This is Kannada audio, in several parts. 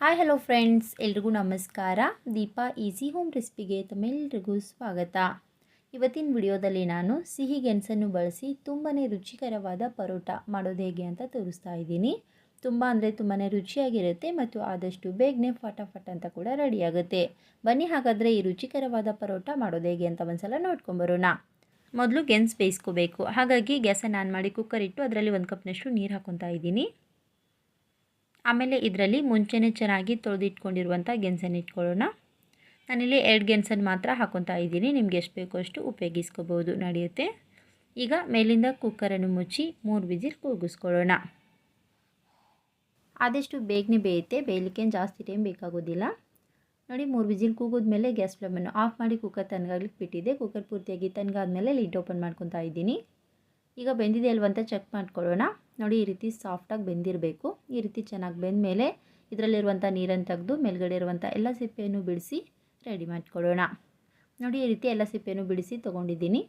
ಹಾಯ್ ಹಲೋ ಫ್ರೆಂಡ್ಸ್ ಎಲ್ರಿಗೂ ನಮಸ್ಕಾರ. ದೀಪಾ ಈಸಿ ಹೋಮ್ ರೆಸಿಪಿಗೆ ತಮ್ಮೆಲ್ರಿಗೂ ಸ್ವಾಗತ. ಇವತ್ತಿನ ವಿಡಿಯೋದಲ್ಲಿ ನಾನು ಸಿಹಿ ಗೆಣಸನ್ನು ಬಳಸಿ ತುಂಬಾ ರುಚಿಕರವಾದ ಪರೋಟ ಮಾಡೋದು ಹೇಗೆ ಅಂತ ತೋರಿಸ್ತಾ ಇದ್ದೀನಿ. ತುಂಬ ಅಂದರೆ ತುಂಬಾ ರುಚಿಯಾಗಿರುತ್ತೆ ಮತ್ತು ಆದಷ್ಟು ಬೇಗನೆ ಫಟಾಫಟ್ ಅಂತ ಕೂಡ ರೆಡಿಯಾಗುತ್ತೆ. ಬನ್ನಿ ಹಾಗಾದರೆ ಈ ರುಚಿಕರವಾದ ಪರೋಟ ಮಾಡೋದು ಹೇಗೆ ಅಂತ ಒಂದ್ಸಲ ನೋಡ್ಕೊಂಬರೋಣ ಮೊದಲು ಗೆಣಸು ಬೇಯಿಸ್ಕೋಬೇಕು. ಹಾಗಾಗಿ ಗ್ಯಾಸನ್ನು ಆನ್ ಮಾಡಿ ಕುಕ್ಕರ್ ಇಟ್ಟು ಅದರಲ್ಲಿ ಒಂದು ಕಪ್ನಷ್ಟು ನೀರು ಹಾಕೊತಾ ಇದ್ದೀನಿ. ಆಮೇಲೆ ಇದರಲ್ಲಿ ಮುಂಚೆನೇ ಚೆನ್ನಾಗಿ ತೊಳೆದಿಟ್ಕೊಂಡಿರುವಂಥ ಗೆಣಸನ್ನು ಇಟ್ಕೊಳ್ಳೋಣ. ನಾನಿಲ್ಲಿ ಎರಡು ಗೆಣಸನ್ನು ಮಾತ್ರ ಹಾಕ್ಕೊತಾ ಇದ್ದೀನಿ. ನಿಮ್ಗೆ ಎಷ್ಟು ಬೇಕೋ ಅಷ್ಟು ಉಪಯೋಗಿಸ್ಕೋಬೋದು, ನಡೆಯುತ್ತೆ. ಈಗ ಮೇಲಿಂದ ಕುಕ್ಕರನ್ನು ಮುಚ್ಚಿ ಮೂರು ವಿಸಿಲ್ ಕೂಗಿಸ್ಕೊಳ್ಳೋಣ. ಆದಷ್ಟು ಬೇಗನೆ ಬೇಯುತ್ತೆ. ಬೇಯಲಿಕ್ಕೆ ಜಾಸ್ತಿ ಟೈಮ್ ಬೇಕಾಗೋದಿಲ್ಲ. ನೋಡಿ, ಮೂರು ವಿಸಿಲ್ ಕೂಗಿದ್ಮೇಲೆ ಗ್ಯಾಸ್ ಫ್ಲೇಮನ್ನು ಆಫ್ ಮಾಡಿ ಕುಕ್ಕರ್ ತನಗಾಗ್ಲಿಕ್ಕೆ ಬಿಟ್ಟಿದ್ದೆ ಕುಕ್ಕರ್ ಪೂರ್ತಿಯಾಗಿ ತನಗಾದ್ಮೇಲೆ ಲಿಡ್ ಓಪನ್ ಮಾಡ್ಕೊತಾ ಇದ್ದೀನಿ. ಈಗ ಬೆಂದಿದೆ ಅಲ್ವಂತ ಚೆಕ್ ಮಾಡ್ಕೊಳ್ಳೋಣ. ನೋಡಿ, ಈ ರೀತಿ ಸಾಫ್ಟಾಗಿ ಬೆಂದಿರಬೇಕು. ಈ ರೀತಿ ಚೆನ್ನಾಗಿ ಬೆಂದಮೇಲೆ ಇದರಲ್ಲಿರುವಂಥ ನೀರನ್ನು ತೆಗೆದು ಮೇಲ್ಗಡೆ ಇರುವಂಥ ಎಲ್ಲ ಸಿಪ್ಪೆಯನ್ನು ಬಿಡಿಸಿ ರೆಡಿ ಮಾಡ್ಕೊಳ್ಳೋಣ. ನೋಡಿ, ಈ ರೀತಿ ಎಲ್ಲ ಸಿಪ್ಪೆಯನ್ನು ಬಿಡಿಸಿ ತೊಗೊಂಡಿದ್ದೀನಿ.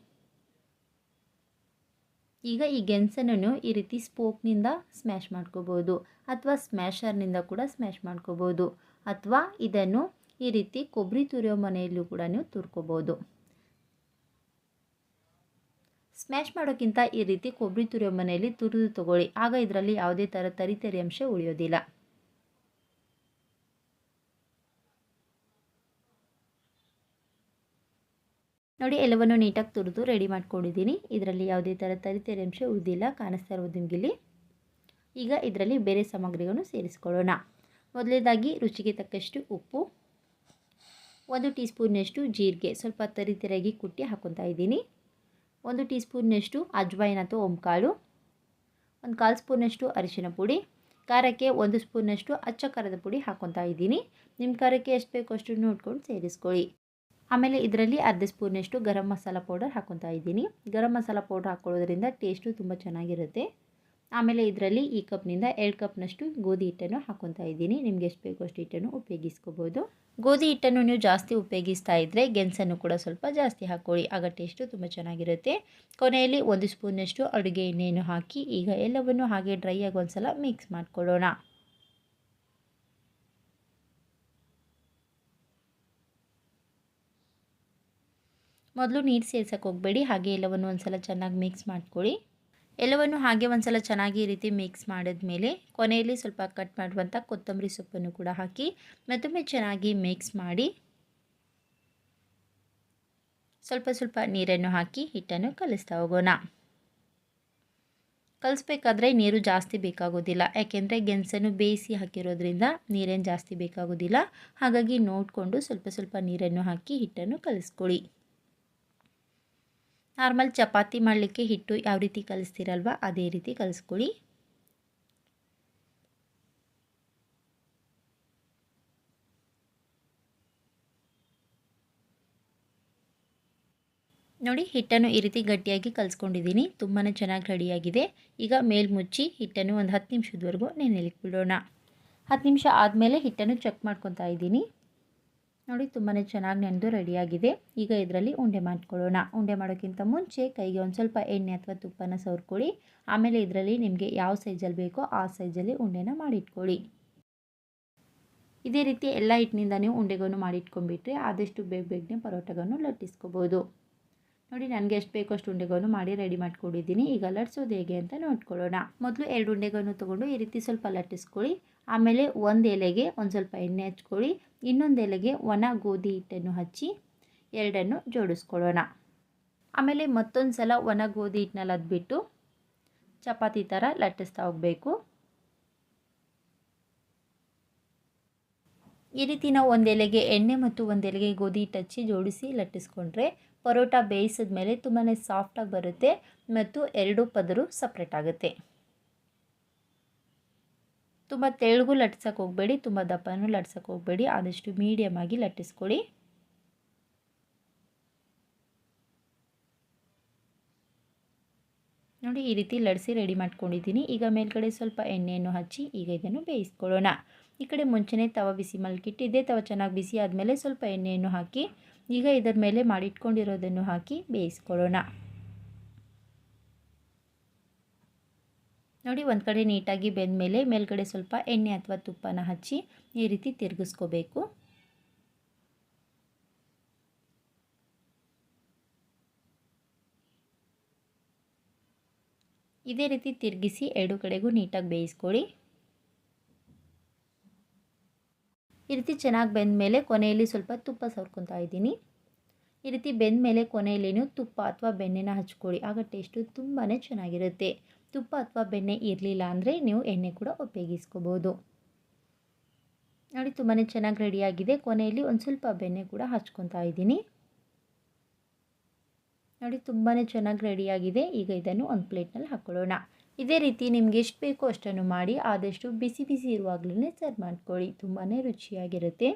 ಈಗ ಈ ಗೆಣಸನ್ನು ಈ ರೀತಿ ಸ್ಪೋಕ್ನಿಂದ ಸ್ಮ್ಯಾಶ್ ಮಾಡ್ಕೋಬೋದು ಅಥವಾ ಸ್ಮ್ಯಾಶರ್ನಿಂದ ಕೂಡ ಸ್ಮ್ಯಾಶ್ ಮಾಡ್ಕೋಬೋದು ಅಥವಾ ಇದನ್ನು ಈ ರೀತಿ ಕೊಬ್ಬರಿ ತುರಿಯೋ ಮನೆಯಲ್ಲೂ ಕೂಡ ನೀವು ತುರ್ಕೋಬೋದು. ಸ್ಮ್ಯಾಶ್ ಮಾಡೋಕ್ಕಿಂತ ಈ ರೀತಿ ಕೊಬ್ಬರಿ ತುರಿಯೋ ಮನೆಯಲ್ಲಿ ತುರಿದು ತಗೊಳ್ಳಿ. ಆಗ ಇದರಲ್ಲಿ ಯಾವುದೇ ಥರ ತರಿತರಿ ಅಂಶ ಉಳಿಯೋದಿಲ್ಲ. ನೋಡಿ, ಎಲ್ಲವನ್ನು ನೀಟಾಗಿ ತುರಿದು ರೆಡಿ ಮಾಡ್ಕೊಂಡಿದ್ದೀನಿ. ಇದರಲ್ಲಿ ಯಾವುದೇ ಥರ ತರಿತರಿ ಅಂಶ ಉಳಿದಿಲ್ಲ. ಕಾಣಿಸ್ತಾ ಇರೋದು ನಿಮಗಿಲ್ಲಿ ಈಗ ಇದರಲ್ಲಿ ಬೇರೆ ಸಾಮಗ್ರಿಗಳನ್ನು ಸೇರಿಸ್ಕೊಳ್ಳೋಣ. ಮೊದಲನೇದಾಗಿ ರುಚಿಗೆ ತಕ್ಕಷ್ಟು ಉಪ್ಪು. ಒಂದು ಟೀ ಸ್ಪೂನ್ನಷ್ಟು ಜೀರಿಗೆ. ಸ್ವಲ್ಪ ತರಿತರಿಯಾಗಿ ಕುಟ್ಟಿ ಹಾಕೊತಾ ಇದ್ದೀನಿ. ಒಂದು ಟೀ ಸ್ಪೂನ್ನಷ್ಟು ಅಜ್ವೈನ್ ಅಥವಾ ಓಂಕಾಳು, ಒಂದು ಕಾಲು ಸ್ಪೂನಷ್ಟು ಅರಿಶಿನ ಪುಡಿ, ಖಾರಕ್ಕೆ ಒಂದು ಸ್ಪೂನಷ್ಟು ಅಚ್ಚ ಖಾರದ ಪುಡಿ ಹಾಕ್ಕೊತಾ ಇದ್ದೀನಿ. ನಿಮ್ಮ ಖಾರಕ್ಕೆ ಎಷ್ಟು ಬೇಕೋ ಅಷ್ಟು ನೋಡ್ಕೊಂಡು ಸೇರಿಸ್ಕೊಳ್ಳಿ. ಆಮೇಲೆ ಇದರಲ್ಲಿ ಅರ್ಧ ಸ್ಪೂನಷ್ಟು ಗರಂ ಮಸಾಲ ಪೌಡರ್ ಹಾಕ್ಕೊತಾ ಇದ್ದೀನಿ. ಗರಂ ಮಸಾಲ ಪೌಡರ್ ಹಾಕ್ಕೊಳ್ಳೋದ್ರಿಂದ ಟೇಸ್ಟು ತುಂಬ ಚೆನ್ನಾಗಿರುತ್ತೆ. ಆಮೇಲೆ ಇದರಲ್ಲಿ ಈ ಕಪ್ನಿಂದ ಎರಡು ಕಪ್ನಷ್ಟು ಗೋಧಿ ಹಿಟ್ಟನ್ನು ಹಾಕೊತಾ ಇದ್ದೀನಿ. ನಿಮ್ಗೆ ಎಷ್ಟು ಬೇಕೋ ಅಷ್ಟು ಹಿಟ್ಟನ್ನು ಉಪಯೋಗಿಸ್ಕೋಬೋದು. ಗೋಧಿ ಹಿಟ್ಟನ್ನು ನೀವು ಜಾಸ್ತಿ ಉಪಯೋಗಿಸ್ತಾ ಇದ್ದರೆ ಗೆಣಸನ್ನು ಕೂಡ ಸ್ವಲ್ಪ ಜಾಸ್ತಿ ಹಾಕ್ಕೊಳ್ಳಿ ಆಗ ಟೇಸ್ಟು ತುಂಬ ಚೆನ್ನಾಗಿರುತ್ತೆ. ಕೊನೆಯಲ್ಲಿ ಒಂದು ಸ್ಪೂನಷ್ಟು ಅಡುಗೆ ಎಣ್ಣೆಯನ್ನು ಹಾಕಿ ಈಗ ಎಲ್ಲವನ್ನು ಹಾಗೆ ಡ್ರೈ ಆಗಿ ಒಂದ್ಸಲ ಮಿಕ್ಸ್ ಮಾಡಿಕೊಳ್ಳೋಣ. ಮೊದಲು ನೀರು ಸೇರ್ಸಕ್ಕೆ ಹೋಗಬೇಡಿ. ಹಾಗೆ ಎಲ್ಲವನ್ನು ಒಂದ್ಸಲ ಚೆನ್ನಾಗಿ ಮಿಕ್ಸ್ ಮಾಡ್ಕೊಳ್ಳಿ. ಎಲ್ಲವನ್ನು ಹಾಗೆ ಒಂದ್ಸಲ ಚೆನ್ನಾಗಿ ಈ ರೀತಿ ಮಿಕ್ಸ್ ಮಾಡಿದ್ಮೇಲೆ ಕೊನೆಯಲ್ಲಿ ಸ್ವಲ್ಪ ಕಟ್ ಮಾಡುವಂಥ ಕೊತ್ತಂಬರಿ ಸೊಪ್ಪನ್ನು ಕೂಡ ಹಾಕಿ ಮತ್ತೊಮ್ಮೆ ಚೆನ್ನಾಗಿ ಮಿಕ್ಸ್ ಮಾಡಿ ಸ್ವಲ್ಪ ಸ್ವಲ್ಪ ನೀರನ್ನು ಹಾಕಿ ಹಿಟ್ಟನ್ನು ಕಲಿಸ್ತಾ ಹೋಗೋಣ. ಕಲಿಸ್ಬೇಕಾದ್ರೆ ನೀರು ಜಾಸ್ತಿ ಬೇಕಾಗೋದಿಲ್ಲ. ಯಾಕೆಂದರೆ ಗೆಣಸನ್ನು ಬೇಯಿಸಿ ಹಾಕಿರೋದ್ರಿಂದ ನೀರೇನು ಜಾಸ್ತಿ ಬೇಕಾಗೋದಿಲ್ಲ. ಹಾಗಾಗಿ ನೋಡಿಕೊಂಡು ಸ್ವಲ್ಪ ಸ್ವಲ್ಪ ನೀರನ್ನು ಹಾಕಿ ಹಿಟ್ಟನ್ನು ಕಲಿಸ್ಕೊಳ್ಳಿ. ನಾರ್ಮಲ್ ಚಪಾತಿ ಮಾಡಲಿಕ್ಕೆ ಹಿಟ್ಟು ಯಾವ ರೀತಿ ಕಲಿಸ್ತೀರಲ್ವ? ಅದೇ ರೀತಿ ಕಲಿಸ್ಕೊಳ್ಳಿ. ನೋಡಿ, ಹಿಟ್ಟನ್ನು ಈ ರೀತಿ ಗಟ್ಟಿಯಾಗಿ ಕಲಿಸ್ಕೊಂಡಿದ್ದೀನಿ. ತುಂಬಾ ಚೆನ್ನಾಗಿ ರೆಡಿಯಾಗಿದೆ. ಈಗ ಮೇಲ್ ಮುಚ್ಚಿ ಹಿಟ್ಟನ್ನು ಒಂದು ಹತ್ತು ನಿಮಿಷದವರೆಗೂ ನೆನೆಲಿಕ್ಕೆ ಬಿಡೋಣ ಹತ್ತು ನಿಮಿಷ ಆದಮೇಲೆ ಹಿಟ್ಟನ್ನು ಚೆಕ್ ಮಾಡ್ಕೊತಾ ಇದ್ದೀನಿ. ನೋಡಿ ತುಂಬಾ ಚೆನ್ನಾಗಿ ನೆನೆದು ರೆಡಿಯಾಗಿದೆ ಈಗ ಇದರಲ್ಲಿ ಉಂಡೆ ಮಾಡ್ಕೊಳ್ಳೋಣ. ಉಂಡೆ ಮಾಡೋಕ್ಕಿಂತ ಮುಂಚೆ ಕೈಗೆ ಒಂದು ಸ್ವಲ್ಪ ಎಣ್ಣೆ ಅಥವಾ ತುಪ್ಪನ ಸವರ್ಕೊಳ್ಳಿ. ಆಮೇಲೆ ಇದರಲ್ಲಿ ನಿಮಗೆ ಯಾವ ಸೈಜಲ್ಲಿ ಬೇಕೋ ಆ ಸೈಜಲ್ಲಿ ಉಂಡೆನ ಮಾಡಿಟ್ಕೊಳ್ಳಿ. ಇದೇ ರೀತಿ ಎಲ್ಲ ಹಿಟ್ಟಿನಿಂದ ನೀವು ಉಂಡೆಗಳನ್ನು ಮಾಡಿಟ್ಕೊಂಡ್ಬಿಟ್ರೆ ಆದಷ್ಟು ಬೇಗ ಬೇಗನೆ ಪರೋಟಗಳನ್ನು ಲಟ್ಟಿಸ್ಕೋಬೋದು. ನೋಡಿ, ನನಗೆ ಎಷ್ಟು ಬೇಕೋ ಅಷ್ಟು ಉಂಡೆಗಳನ್ನು ಮಾಡಿ ರೆಡಿ ಮಾಡ್ಕೊಂಡಿದ್ದೀನಿ. ಈಗ ಲಟ್ಸೋದು ಹೇಗೆ ಅಂತ ನೋಡ್ಕೊಳ್ಳೋಣ. ಮೊದಲು ಎರಡು ಉಂಡೆಗಳನ್ನು ತೊಗೊಂಡು ಈ ರೀತಿ ಸ್ವಲ್ಪ ಲಟ್ಟಿಸ್ಕೊಳ್ಳಿ. ಆಮೇಲೆ ಒಂದು ಎಲೆಗೆ ಒಂದು ಸ್ವಲ್ಪ ಎಣ್ಣೆ ಹಚ್ಕೊಳ್ಳಿ. ಇನ್ನೊಂದು ಎಲೆಗೆ ಒಣ ಗೋಧಿ ಹಿಟ್ಟನ್ನು ಹಚ್ಚಿ ಎರಡನ್ನು ಜೋಡಿಸ್ಕೊಳ್ಳೋಣ. ಆಮೇಲೆ ಮತ್ತೊಂದು ಸಲ ಒಣ ಗೋಧಿ ಹಿಟ್ಟಿನಲ್ಲಿ ಅದ್ಬಿಟ್ಟು ಚಪಾತಿ ಥರ ಲಟ್ಟಿಸ್ತಾ ಹೋಗಬೇಕು. ಈ ರೀತಿ ನಾವು ಒಂದು ಎಲೆಗೆ ಎಣ್ಣೆ ಮತ್ತು ಒಂದು ಎಲೆಗೆ ಗೋಧಿ ಹಿಟ್ಟು ಜೋಡಿಸಿ ಲಟ್ಟಿಸ್ಕೊಂಡ್ರೆ ಪರೋಟ ಬೇಯಿಸಿದ ಮೇಲೆ ತುಂಬಾ ಸಾಫ್ಟಾಗಿ ಬರುತ್ತೆ ಮತ್ತು ಎರಡು ಪದರು ಸಪ್ರೇಟ್ ಆಗುತ್ತೆ. ತುಂಬ ತೆಳುಗೂ ಲಟ್ಸೋಕೆ ಹೋಗಬೇಡಿ, ತುಂಬ ದಪ್ಪನೂ ಲಟ್ಸೋಕೆ ಹೋಗಬೇಡಿ, ಆದಷ್ಟು ಮೀಡಿಯಮ್ ಆಗಿ ಲಟ್ಟಿಸ್ಕೊಳ್ಳಿ. ನೋಡಿ, ಈ ರೀತಿ ಲಡಿಸಿ ರೆಡಿ ಮಾಡ್ಕೊಂಡಿದ್ದೀನಿ. ಈಗ ಮೇಲ್ಗಡೆ ಸ್ವಲ್ಪ ಎಣ್ಣೆಯನ್ನು ಹಚ್ಚಿ, ಈಗ ಇದನ್ನು ಬೇಯಿಸ್ಕೊಳ್ಳೋಣ. ಈ ಕಡೆ ಮುಂಚೆನೇ ತವ ಬಿಸಿ ಮಲ್ಕಿಟ್ಟಿದ್ದೆ. ತವ ಚೆನ್ನಾಗಿ ಬಿಸಿ ಆದಮೇಲೆ ಸ್ವಲ್ಪ ಎಣ್ಣೆಯನ್ನು ಹಾಕಿ, ಈಗ ಇದರ ಮೇಲೆ ಮಾಡಿಟ್ಕೊಂಡಿರೋದನ್ನು ಹಾಕಿ ಬೇಯಿಸ್ಕೊಳ್ಳೋಣ. ನೋಡಿ, ಒಂದು ಕಡೆ ನೀಟಾಗಿ ಬೆಂದಮೇಲೆ ಮೇಲ್ಗಡೆ ಸ್ವಲ್ಪ ಎಣ್ಣೆ ಅಥವಾ ತುಪ್ಪನ ಹಚ್ಚಿ ಈ ರೀತಿ ತಿರುಗಿಸ್ಕೋಬೇಕು. ಇದೇ ರೀತಿ ತಿರುಗಿಸಿ ಎರಡು ಕಡೆಗೂ ನೀಟಾಗಿ ಬೇಯಿಸ್ಕೊಳ್ಳಿ. ಈ ರೀತಿ ಚೆನ್ನಾಗಿ ಬೆಂದ ಮೇಲೆ ಕೊನೆಯಲ್ಲಿ ಸ್ವಲ್ಪ ತುಪ್ಪ ಸವರ್ಕೊತಾ ಇದ್ದೀನಿ. ಈ ರೀತಿ ಬೆಂದ ಮೇಲೆ ಕೊನೆಯಲ್ಲಿನೂ ತುಪ್ಪ ಅಥವಾ ಬೆಣ್ಣೆನ ಹಚ್ಕೊಳ್ಳಿ. ಆಗ ಟೇಸ್ಟು ತುಂಬಾ ಚೆನ್ನಾಗಿರುತ್ತೆ. ತುಪ್ಪ ಅಥವಾ ಬೆಣ್ಣೆ ಇರಲಿಲ್ಲ ಅಂದರೆ ನೀವು ಎಣ್ಣೆ ಕೂಡ ಉಪಯೋಗಿಸ್ಕೋಬೋದು. ನೋಡಿ ತುಂಬಾ ಚೆನ್ನಾಗಿ ರೆಡಿಯಾಗಿದೆ ಕೊನೆಯಲ್ಲಿ ಒಂದು ಸ್ವಲ್ಪ ಬೆಣ್ಣೆ ಕೂಡ ಹಚ್ಕೊತಾ ಇದ್ದೀನಿ. ನೋಡಿ ತುಂಬಾ ಚೆನ್ನಾಗಿ ರೆಡಿಯಾಗಿದೆ ಈಗ ಇದನ್ನು ಒಂದು ಪ್ಲೇಟ್ನಲ್ಲಿ ಹಾಕ್ಕೊಳ್ಳೋಣ ಇದೇ ರೀತಿ ನಿಮ್ಗೆ ಎಷ್ಟು ಬೇಕೋ ಅಷ್ಟನ್ನು ಮಾಡಿ ಆದಷ್ಟು ಬಿಸಿ ಬಿಸಿ ಇರುವಾಗಲೇ ಸರ್ವ್ ಮಾಡ್ಕೊಳ್ಳಿ. ತುಂಬಾ ರುಚಿಯಾಗಿರುತ್ತೆ.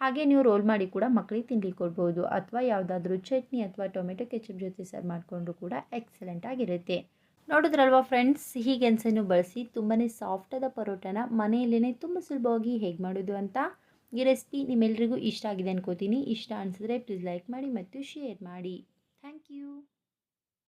ಹಾಗೆ ನೀವು ರೋಲ್ ಮಾಡಿ ಕೂಡ ಮಕ್ಕಳಿಗೆ ತಿನ್ಲಿಕ್ಕೆ ಕೊಡ್ಬೋದು ಅಥವಾ ಯಾವುದಾದ್ರೂ ಚಟ್ನಿ ಅಥವಾ ಟೊಮೆಟೊ ಕೆಚಪ್ ಜೊತೆ ಸರ್ವ್ ಮಾಡಿಕೊಂಡ್ರು ಕೂಡ ಎಕ್ಸಲೆಂಟ್ ಆಗಿರುತ್ತೆ. ನೋಡಿದ್ರಲ್ವಾ ಫ್ರೆಂಡ್ಸ್ ಸಿಹಿ ಗೆಣಸನ್ನು ಬಳಸಿ ತುಂಬಾ ಸಾಫ್ಟಾದ ಪರೋಟನ ಮನೆಯಲ್ಲೇ ತುಂಬ ಸುಲಭವಾಗಿ ಹೇಗೆ ಮಾಡೋದು ಅಂತ ಈ ರೆಸಿಪಿ ನಿಮ್ಮೆಲ್ಲರಿಗೂ ಇಷ್ಟ ಆಗಿದೆ ಅನ್ಕೋತೀನಿ. ಇಷ್ಟ ಅನಿಸಿದ್ರೆ ಪ್ಲೀಸ್ ಲೈಕ್ ಮಾಡಿ ಮತ್ತು ಶೇರ್ ಮಾಡಿ. Thank you